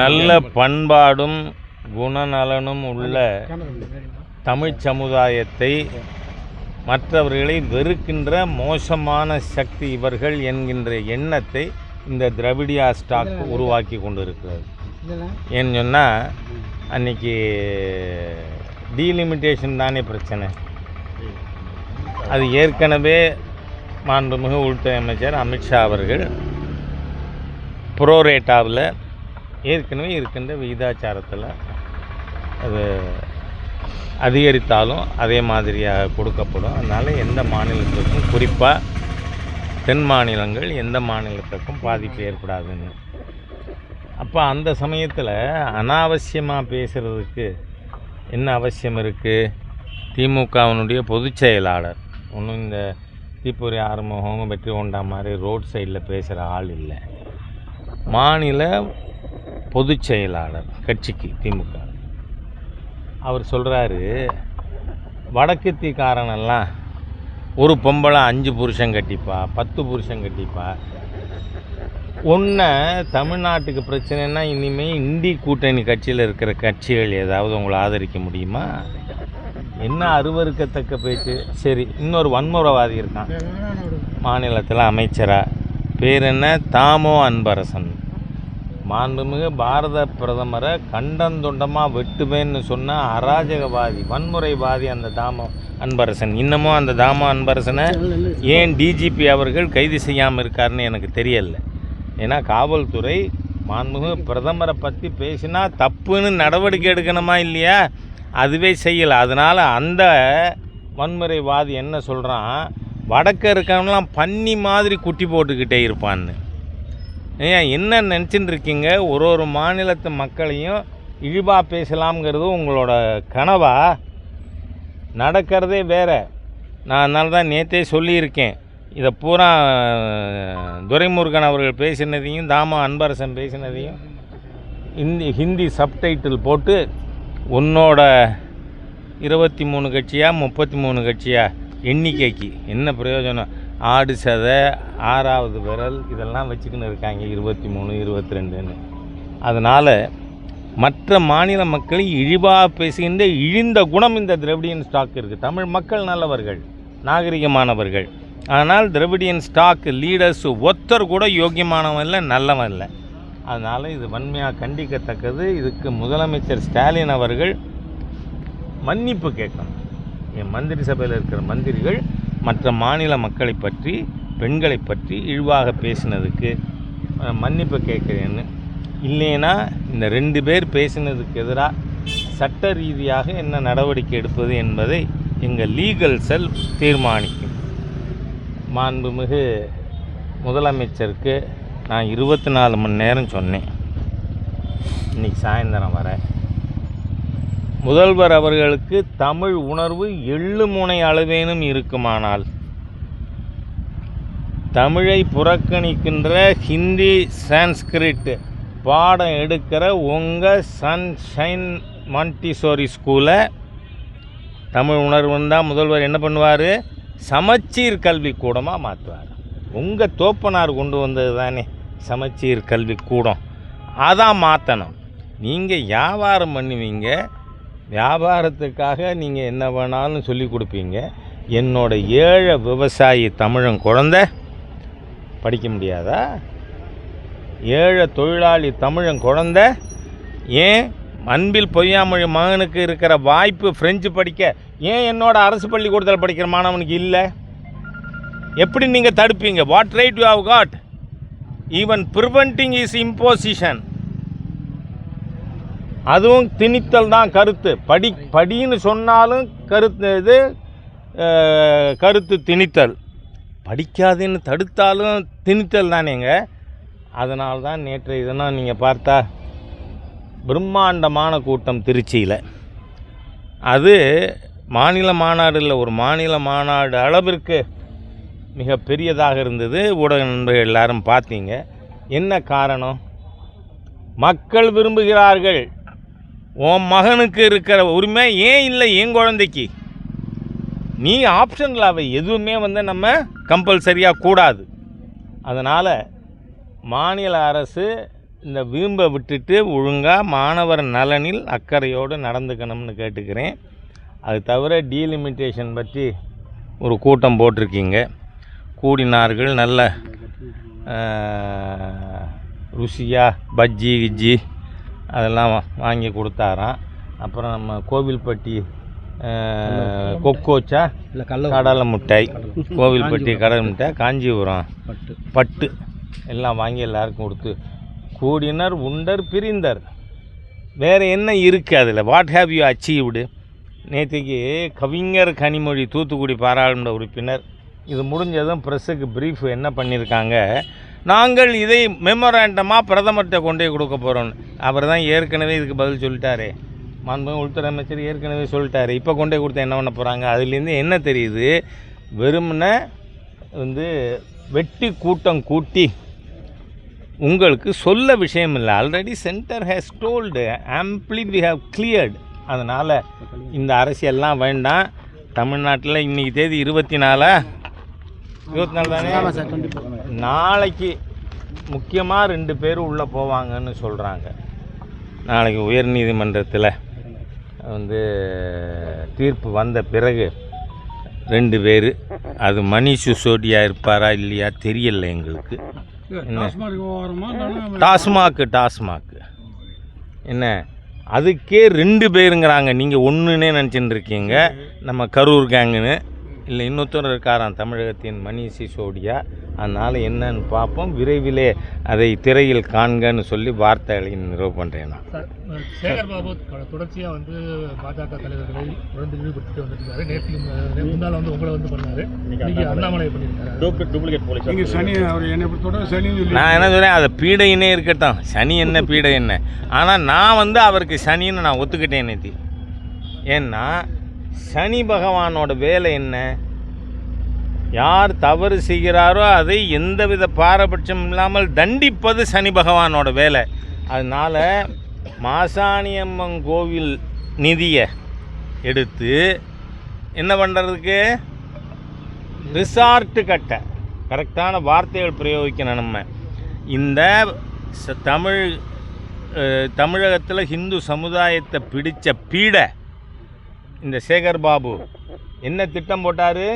நல்ல பண்பாடும் குணநலனும் உள்ள தமிழ் சமுதாயத்தை மற்றவர்களை வெறுக்கின்ற மோசமான சக்தி இவர்கள் என்கின்ற எண்ணத்தை இந்த திரவிடியா ஸ்டாக் உருவாக்கி கொண்டிருக்கிறது. ஏன்னு சொன்னால் அன்னைக்கு டீலிமிட்டேஷன் தானே பிரச்சனை. அது ஏற்கனவே மாண்புமிகு உள்துறை அமைச்சர் அமித்ஷா அவர்கள் ப்ரோரேட்டாவில் ஏற்கனவே இருக்கின்ற விகிதாச்சாரத்தில் அது அதிகரித்தாலும் அதே மாதிரியாக கொடுக்கப்படும். அதனால் எந்த மாநிலத்துக்கும் குறிப்பாக தென் மாநிலங்கள் எந்த மாநிலத்துக்கும் பாதிப்பு ஏற்படாதுன்னு. அப்போ அந்த சமயத்தில் அனாவசியமாக பேசுகிறதுக்கு என்ன அவசியம் இருக்குது திமுகவினுடைய பொதுச் செயலாளர் ஒன்றும் இந்த தீப்பொறி ஆறுமுகம் வெற்றி கொண்டா மாதிரி ரோட் சைடில் பேசுகிற ஆள் இல்லை. மாநில பொதுச் செயலாளர் கட்சிக்கு திமுக. அவர் சொல்கிறாரு வடக்குத்திக்காரனெல்லாம் ஒரு பொம்பளை அஞ்சு புருஷன் கட்டிப்பா பத்து புருஷன் கட்டிப்பா. ஒன்று தமிழ்நாட்டுக்கு பிரச்சனைனா இனிமேல் இந்தி கூட்டணி கட்சியில் இருக்கிற கட்சிகள் ஏதாவது உங்களை ஆதரிக்க முடியுமா? என்ன அருவருக்கத்தக்க பேச்சு? சரி இன்னொரு வன்முறைவாதி இருக்கான். மாநிலத்தில் அமைச்சராக பேர் என்ன? தாமோ அன்பரசன். மாண்புமிகு பாரத பிரதமரை கண்டந்துண்டமாக வெட்டுவேன்னு சொன்ன அராஜகவாதி வன்முறைவாதி அந்த தாமம் அன்பரசன். இன்னமும் அந்த தாமோ அன்பரசனை ஏன் டிஜிபி அவர்கள் கைது செய்யாமல் இருக்காருன்னு எனக்கு தெரியலை. ஏன்னா காவல்துறை மாண்புமிகு பிரதமரை பற்றி பேசினா தப்புன்னு நடவடிக்கை எடுக்கணுமா இல்லையா? அதுவே செய்யலை. அதனால் அந்த வன்முறைவாதி என்ன சொல்கிறான் வடக்க இருக்கவங்களாம் பன்னி மாதிரி குட்டி போட்டுக்கிட்டே இருப்பான்னு. ஏன் என்ன நினச்சின்னு இருக்கீங்க ஒரு ஒரு மாநிலத்து மக்களையும் இழிவாக பேசலாம்ங்கிறது உங்களோட கனவா? நடக்கிறதே வேற. நான் அதனால தான் நேற்றே சொல்லியிருக்கேன். இதை பூரா துரைமுருகன் அவர்கள் பேசினதையும் தாமா அன்பரசன் பேசினதையும் ஹிந்தி ஹிந்தி சப்டைட்டில் போட்டு உன்னோட இருபத்தி மூணு கட்சியாக முப்பத்தி மூணு கட்சியாக எண்ணிக்கைக்கு. என்ன பிரயோஜனம்? ஆடு சதை ஆறாவது விரல் இதெல்லாம் வச்சுக்கின்னு இருக்காங்க இருபத்தி மூணு இருபத்தி ரெண்டுன்னு அதனால் மற்ற மாநில மக்களை இழிவாக பேசுகின்ற இழிந்த குணம் இந்த திரவிடியன் ஸ்டாக் இருக்குது தமிழ் மக்கள் நல்லவர்கள் நாகரிகமானவர்கள். ஆனால் திரவிடியன் ஸ்டாக் லீடர்ஸ் ஒருத்தர் கூட யோக்கியமானவன் இல்லை நல்லவன் இல்லை. அதனால் இது வன்மையாக கண்டிக்கத்தக்கது. இதுக்கு முதலமைச்சர் ஸ்டாலின் அவர்கள் மன்னிப்பு கேட்கணும். என் மந்திரி சபையில் இருக்கிற மந்திரிகள் மற்ற மாநில மக்களை பற்றி பெண்களை பற்றி இழிவாக பேசினதுக்கு மன்னிப்பு கேட்குறேன்னு. இல்லைன்னா இந்த ரெண்டு பேர் பேசினதுக்கு எதிராக சட்ட ரீதியாக என்ன நடவடிக்கை எடுப்பது என்பதை எங்கள் லீகல் செல் தீர்மானிக்கும். மாண்புமிகு முதலமைச்சருக்கு நான் இருபத்தி நாலு மணி நேரம் சொன்னேன். இன்னைக்கு சாயந்தரம் வரேன் முதல்வர் அவர்களுக்கு தமிழ் உணர்வு எள்ளு முனை அளவேனும் இருக்குமானால் தமிழை புறக்கணிக்கின்ற ஹிந்தி சான்ஸ்கிரிட் பாடம் எடுக்கிற உங்கள் சன்ஷைன் மாண்டிசோரி ஸ்கூலை தமிழ் உணர்வுன்னு முதல்வர் என்ன பண்ணுவார்? சமச்சீர் கல்வி கூடமாக மாற்றுவார். உங்கள் தோப்பனார் கொண்டு வந்தது தானே சமச்சீர் கல்வி கூடம். அதான் மாற்றணும் நீங்கள் வியாபாரம் பண்ணுவீங்க வியாபாரத்துக்காக நீங்கள் என்ன வேணாலும் சொல்லி கொடுப்பீங்க. என்னோட ஏழை விவசாயி தமிழன் குழந்த படிக்க முடியாதா? ஏழை தொழிலாளி தமிழன் குழந்த ஏன் அன்பில் பொய்யாமொழி மகனுக்கு இருக்கிற வாய்ப்பு ஃப்ரெஞ்சு படிக்க ஏன் என்னோட அரசு பள்ளிக்கூடத்தில் படிக்கிற மாணவனுக்கு இல்லை? எப்படி நீங்கள் தடுப்பீங்க? What right you have got even preventing is imposition அதுவும் திணித்தல் தான் கருத்து. படி படின்னு சொன்னாலும் கருத்து இது கருத்து திணித்தல். படிக்காதுன்னு தடுத்தாலும் திணித்தல் தானேங்க. அதனால தான் நேற்றைய தினம் நீங்கள் பார்த்தா பிரம்மாண்டமான கூட்டம் திருச்சியில். அது மாநில மாநாடு இல்லை ஒரு மாநில மாநாடு அளவிற்கு மிக பெரியதாக இருந்தது. ஊடக நண்பர்கள் எல்லாரும் பார்த்தீங்க. என்ன காரணம்? மக்கள் விரும்புகிறார்கள். உன் மகனுக்கு இருக்கிற உரிமை ஏன் இல்லை என் குழந்தைக்கு? நீ ஆப்ஷனில் அவை எதுவுமே வந்து நம்ம கம்பல்சரியாக கூடாது. அதனால் மாநில அரசு இந்த வீம்பை விட்டுட்டு ஒழுங்காக மாணவர் நலனில் அக்கறையோடு நடந்துக்கணும்னு கேட்டுக்கிறேன். அது தவிர டீலிமிட்டேஷன் பற்றி ஒரு கூட்டம் போட்டிருக்கீங்க. கூடினார்கள் நல்ல ருசியாக பஜ்ஜி கிஜ்ஜி அதெல்லாம் வாங்கி கொடுத்தாராம். அப்புறம் நம்ம கோவில்பட்டி கொக்கோச்சா? இல்லை கடலை மிட்டாய் கோவில்பட்டி கடலை மிட்டாய் காஞ்சிபுரம். பட்டு. பட்டு. எல்லாம் வாங்கி எல்லாருக்கும் கொடுத்து கூடினர் உண்டர் பிரிந்தர். வேறு என்ன இருக்குது அதில்? வாட் ஹேவ் யூ அச்சீவ்டு நேற்றுக்கு கவிஞர் கனிமொழி தூத்துக்குடி பாராளுமன்ற உறுப்பினர் இது முடிஞ்சதும் ப்ரெஸ்ஸுக்கு ப்ரீஃப் என்ன பண்ணியிருக்காங்க நாங்கள் இதை மெமோராண்டமாக பிரதமர்கிட்ட கொண்டே கொடுக்க போகிறோன்னு அவர் தான் ஏற்கனவே இதுக்கு பதில் சொல்லிட்டாரு. மாண்பு உள்துறை அமைச்சர் ஏற்கனவே சொல்லிட்டாரு. இப்போ கொண்டே கொடுத்தா என்ன பண்ண போகிறாங்க அதுலேருந்து என்ன தெரியுது? வெறுமனை வந்து வெட்டி கூட்டம் கூட்டி உங்களுக்கு சொல்ல விஷயம் இல்லை. Already centre has told amply we have cleared அதனால் இந்த அரசியல்லாம் வேண்டாம். தமிழ்நாட்டில் இன்றைக்கி தேதி இருபத்தி நாலா? இருபத்தி நாலு தானே? ஆமாம் சார் நாளைக்கு முக்கியமாக ரெண்டு பேர் உள்ளே போவாங்கன்னு சொல்கிறாங்க நாளைக்கு உயர்நீதிமன்றத்தில் வந்து தீர்ப்பு வந்த பிறகு ரெண்டு பேர் அது மணிஷ் சிசோடியா இருப்பாரா இல்லையா தெரியல எங்களுக்கு. என்ன? டாஸ்மாக்கு டாஸ்மாக்கு. என்ன? அதுக்கே ரெண்டு பேருங்கிறாங்க. நீங்கள் ஒன்றுனே நினச்சிட்டு இருக்கீங்க. நம்ம கரூர் கேங்குன்னு இல்லை இன்னொருத்தர் இருக்காராம் தமிழகத்தின் மணி சிசோடியா. அதனால் என்னன்னு பார்ப்போம். விரைவிலே அதை திரையில் காண்கன்னு சொல்லி வார்த்தைகளை நிறுவ பண்ணுறேன் நான் சார், சேகர் பாபு தொ- தொடர்ச்சியா வந்து பாஜக தலைவர்களை தொடர்ந்து இழிவுபடுத்திட்டு வந்துருக்காரு நேற்று முன்னால வந்து உங்களை வந்து பண்ணாரு. இன்னைக்கு அண்ணாமலை பண்ணியிருக்காரு. இங்கே சனி அவர் என்னை பொறுத்தவரை சனி சொல்லி நான் என்ன சொல்கிறேன் அதை பீடையினே இருக்கட்டும். சனி என்ன பீடை என்ன? ஆனால் நான் வந்து அவருக்கு சனின்னு நான் ஒத்துக்கிட்டேன் நேத்தி. ஏன்னா சனி பகவானோட வேலை என்ன? யார் தவறு செய்கிறாரோ அதை எந்தவித பாரபட்சம் இல்லாமல் தண்டிப்பது சனி பகவானோட வேலை. அதனால் மாசாணியம்மன் கோவில் நிதியை எடுத்து என்ன பண்ணுறதுக்கு ரிசார்ட்டு கட்ட. கரெக்டான வார்த்தைகள் பிரயோகிக்கணும் நம்ம. இந்த தமிழ் தமிழகத்தில் ஹிந்து சமுதாயத்தை பிடித்த பீடை இந்த சேகர் பாபு. என்ன திட்டம் போட்டார்?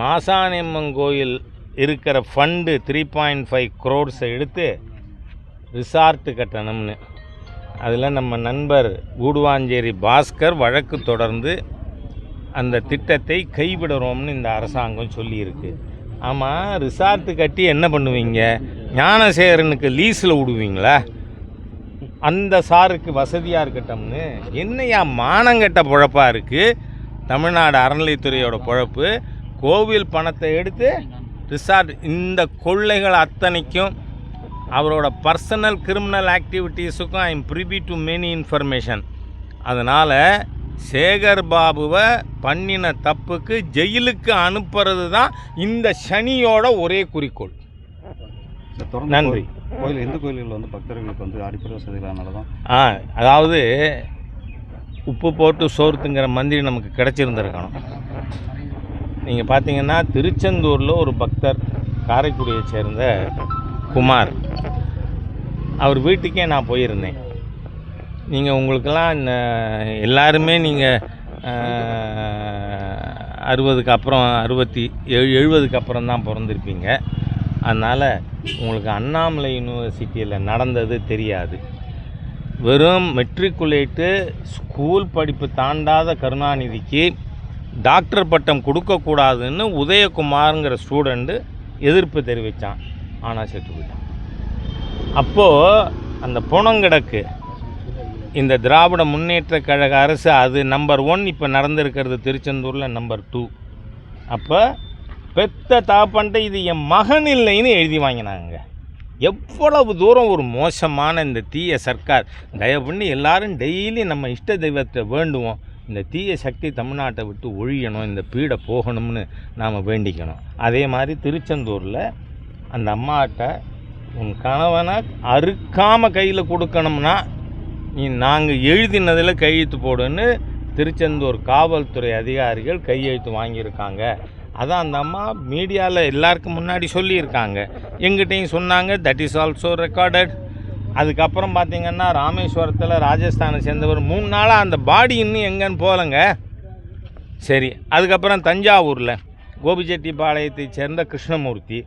மாசாணியம்மன் கோயில் இருக்கிற ஃபண்டு த்ரீ பாயிண்ட் ஃபைவ் க்ரோர்ஸை எடுத்து ரிசார்ட்டு கட்டணும்னு. அதில் நம்ம நண்பர் கூடுவாஞ்சேரி பாஸ்கர் வழக்கு தொடர்ந்து அந்த திட்டத்தை கைவிடுறோம்னு இந்த அரசாங்கம் சொல்லியிருக்கு. ஆமாம் ரிசார்ட்டு கட்டி என்ன பண்ணுவீங்க? ஞானசேகரனுக்கு லீஸில் விடுவீங்களா? அந்த சாருக்கு வசதியாக இருக்கட்டும்னு என்னையா மானங்கெட்ட பொழப்பாக இருக்குது தமிழ்நாடு அறநிலைத்துறையோட பொழப்பு கோவில் பணத்தை எடுத்து ரிசார்ட் இந்த கொள்ளைகள் அத்தனைக்கும் அவரோட personal criminal ஆக்டிவிட்டீஸுக்கும் I am privy to many information அதனால் சேகர் பாபுவை பண்ணின தப்புக்கு ஜெயிலுக்கு அனுப்புறது தான் இந்த சனியோட ஒரே குறிக்கோள். நன்றி. கோயில்- இந்து கோயில்களில் வந்து பக்தர்களுக்கு வந்து அடிப்படை வசதிகளானால தான். ஆ அதாவது உப்பு போட்டு சோறுத்துங்கிற மந்திரி நமக்கு கிடச்சிருந்துருக்கணும். நீங்கள் பார்த்தீங்கன்னா திருச்செந்தூரில் ஒரு பக்தர் காரைக்குடியை சேர்ந்த குமார். அவர் வீட்டுக்கே நான் போயிருந்தேன். நீங்கள் உங்களுக்கெல்லாம் இந்த எல்லாருமே நீங்கள் அறுபதுக்கு அப்புறம் அறுபத்தி எழு எழுபதுக்கு அப்புறம் தான் பிறந்திருப்பீங்க. அதனால் உங்களுக்கு அண்ணாமலை யூனிவர்சிட்டியில் நடந்தது தெரியாது. வெறும் மெட்ரிகுலேட்டு ஸ்கூல் படிப்பு தாண்டாத கருணாநிதிக்கு டாக்டர் பட்டம் கொடுக்கக்கூடாதுன்னு உதயகுமாருங்கிற ஸ்டூடெண்ட்டு எதிர்ப்பு தெரிவித்தான் ஆனால் செத்து போயிட்டான். அப்போது அந்த புணங்கிடக்கு இந்த திராவிட முன்னேற்ற கழக அரசு அது நம்பர் ஒன் இப்போ நடந்திருக்கிறது திருச்செந்தூரில் நம்பர் டூ அப்போ பெத்த தாப்பன்ட்டு இது என் மகன் இல்லைன்னு எழுதி வாங்கினாங்க. எவ்வளவு தூரம் ஒரு மோசமான இந்த தீய சர்க்கார். தயவு பண்ணி எல்லாரும் டெய்லி நம்ம இஷ்ட தெய்வத்தை வேண்டுவோம். இந்த தீய சக்தி தமிழ்நாட்டை விட்டு ஒழியணும் இந்த பீடை போகணும்னு நாம் வேண்டிக்கணும். அதே மாதிரி திருச்செந்தூரில் அந்த அம்மாட்ட உன் கணவனை அறுக்காமல் கையில் கொடுக்கணும்னா நீ நாங்கள் எழுதினதில் கையெழுத்து போடுன்னு திருச்செந்தூர் காவல்துறை அதிகாரிகள் கையெழுத்து வாங்கியிருக்காங்க. அதான் அந்த அம்மா மீடியாவில் எல்லாருக்கும் முன்னாடி சொல்லியிருக்காங்க. எங்கிட்டையும் சொன்னாங்க தட் இஸ் ஆல்சோ ரெக்கார்டட் அதுக்கப்புறம் பார்த்தீங்கன்னா ராமேஸ்வரத்தில் ராஜஸ்தானை சேர்ந்தவர் மூணு நாளாக அந்த பாடி இன்னும் எங்கேன்னு போகலங்க. சரி அதுக்கப்புறம் தஞ்சாவூரில் கோபிச்செட்டிப்பாளையத்தை சேர்ந்த கிருஷ்ணமூர்த்தி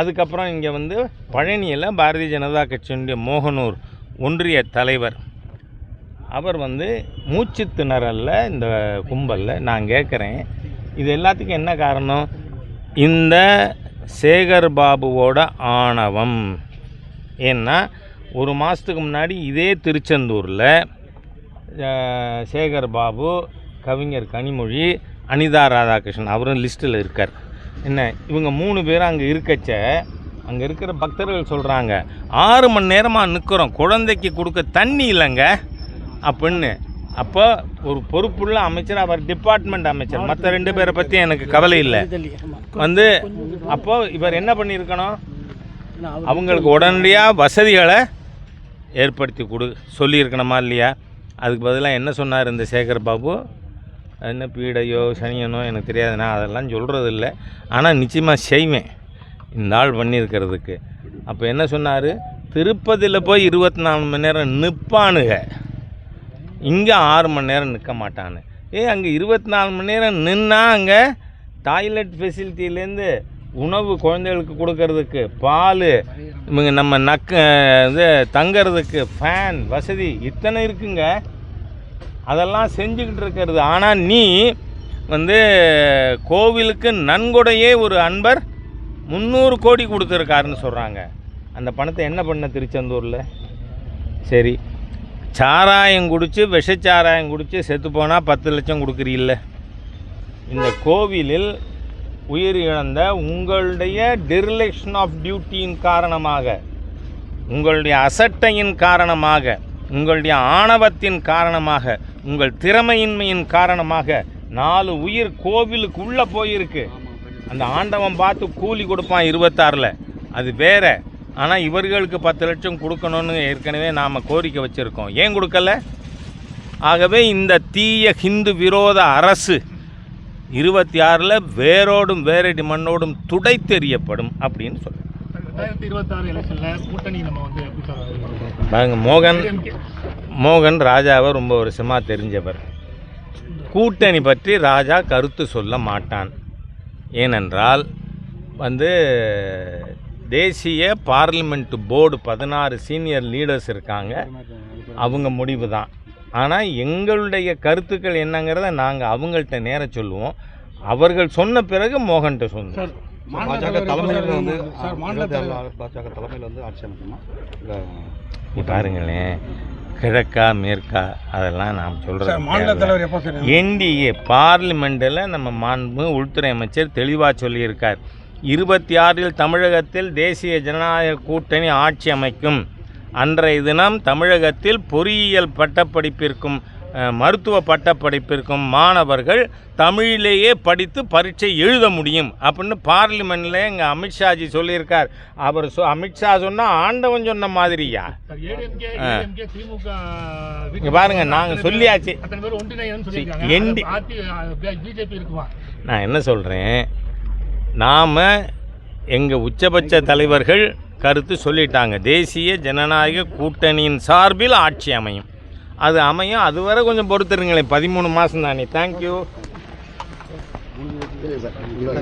அதுக்கப்புறம் இங்கே வந்து பழனியில் பாரதிய ஜனதா கட்சியினுடைய மோகனூர் ஒன்றிய தலைவர். அவர் வந்து மூச்சு திணறல்ல இந்த கும்பலில் நான் கேட்குறேன் இது எல்லாத்துக்கும் என்ன காரணம்? இந்த சேகர் பாபுவோட ஆணவம். ஏன்னா ஒரு மாதத்துக்கு முன்னாடி இதே திருச்செந்தூரில் சேகர் பாபு கவிஞர் கனிமொழி அனிதா ராதாகிருஷ்ணன் அவரும் லிஸ்ட்டில் இருக்கார். என்ன இவங்க மூணு பேரும் அங்கே இருக்கச்ச அங்கே இருக்கிற பக்தர்கள் சொல்கிறாங்க ஆறு மணி நேரமாக நிற்கிறோம் குழந்தைக்கு கொடுக்க தண்ணி இல்லைங்க அப்படின்னு. அப்போ ஒரு பொறுப்புள்ள அமைச்சர் அவர் டிபார்ட்மெண்ட் அமைச்சர். மற்ற ரெண்டு பேரை பற்றி எனக்கு கவலை இல்லை. வந்து அப்போ இவர் என்ன பண்ணியிருக்கணும்? அவங்களுக்கு உடனடியாக வசதிகளை ஏற்படுத்தி கொடு. சொல்லியிருக்கணுமா இல்லையா? அதுக்கு பதிலாக என்ன சொன்னார் இந்த சேகர் பாபு? என்ன பீடையோ சனியனோ எனக்கு தெரியாது. நான் அதெல்லாம் சொல்கிறது இல்லை ஆனால் நிச்சயமாக செய்வேன். இந்த ஆள் பண்ணியிருக்கிறதுக்கு. அப்போ என்ன சொன்னார்? திருப்பதியில் போய் இருபத்தி நாலு மணி நேரம் நிற்பானுங்க இங்கே ஆறு மணி நேரம் நிற்க மாட்டான்னு ஏ அங்கே இருபத்தி நாலு மணி நேரம் நின்னா அங்கே டாய்லெட் ஃபெசிலிட்டிலேருந்து உணவு குழந்தைகளுக்கு கொடுக்கறதுக்கு பால் இவங்க நம்ம நக்க இது தங்கிறதுக்கு ஃபேன் வசதி இத்தனை இருக்குங்க. அதெல்லாம் செஞ்சுக்கிட்டு இருக்கிறது. ஆனால் நீ வந்து கோவிலுக்கு நன்கொடையே ஒரு அன்பர் முந்நூறு கோடி கொடுத்துருக்காருன்னு சொல்கிறாங்க அந்த பணத்தை என்ன பண்ண திருச்செந்தூரில்? சரி. சாராயம் குடித்து விஷச்சாராயம் குடித்து செத்து போனால் பத்து லட்சம் கொடுக்குறீல்ல. இந்த கோவிலில் உயிர் இழந்த உங்களுடைய டெரிலேஷன் ஆஃப் டியூட்டியின் காரணமாக உங்களுடைய அசட்டையின் காரணமாக உங்களுடைய ஆணவத்தின் காரணமாக உங்கள் திறமையின்மையின் காரணமாக நாலு உயிர் கோவிலுக்குள்ளே போயிருக்கு. அந்த ஆண்டவன் பார்த்து கூலி கொடுப்பான் இருபத்தாறில். அது வேற. ஆனால் இவர்களுக்கு பத்து லட்சம் கொடுக்கணும்னு ஏற்கனவே நாம் கோரிக்கை வச்சுருக்கோம். ஏன் கொடுக்கல? ஆகவே இந்த தீய ஹிந்து விரோத அரசு இருபத்தி ஆறில் வேரோடும் வேரடி மண்ணோடும் அப்படின்னு நம்ம வந்து எப்படி சார் பாருங்க மோகன். மோகன் ராஜாவை ரொம்ப வருஷமாக தெரிஞ்சவர். கூட்டணி பற்றி ராஜா கருத்து சொல்ல மாட்டான். ஏனென்றால் வந்து தேசிய பார்லிமெண்ட் போர்டு பதினாறு சீனியர் லீடர்ஸ் இருக்காங்க. அவங்க முடிவு தான். ஆனால் எங்களுடைய கருத்துக்கள் என்னங்கிறத நாங்கள் அவங்கள்ட்ட நேர சொல்லுவோம். அவர்கள் சொன்ன பிறகு மோகன்கிட்ட சொல்லுவோம். பாஜக தலைமையில் வந்து சார் மாநில தலைவர். பாஜக தலைமையில் வந்து ஆட்சி அமைக்குமா இல்லை நீ பாருங்களேன் கிழக்கா மேற்கா அதெல்லாம் நாம் சொல்கிறோம் தலைவர் எப்போ சார் என்டிஏ பார்லிமெண்ட்டில் நம்ம மாண்பு உள்துறை அமைச்சர் தெளிவாக சொல்லியிருக்கார். இருபத்தி ஆறில் தமிழகத்தில் தேசிய ஜனநாயக கூட்டணி ஆட்சி அமைக்கும். அன்றைய தினம் தமிழகத்தில் பொறியியல் பட்டப்படிப்பிற்கும் மருத்துவ பட்டப்படிப்பிற்கும் மாணவர்கள் தமிழிலேயே படித்து பரீட்சை எழுத முடியும் அப்படின்னு பார்லிமெண்ட்டில் எங்கள் அமித்ஷாஜி சொல்லியிருக்கார். அவர் சொ அமித்ஷா சொன்னால் ஆண்டவன் சொன்ன மாதிரியா? இங்க பாருங்க, நாங்க சொல்லியாச்சு. நான் என்ன சொல்கிறேன் நாம் எங்கள் உச்சபட்ச தலைவர்கள் கருத்து சொல்லிட்டாங்க. தேசிய ஜனநாயக கூட்டணியின் சார்பில் ஆட்சி அமையும். அது அமையும். அதுவரை கொஞ்சம் பொறுத்துருங்களேன். பதிமூணு மாதம் தானே தேங்க்யூ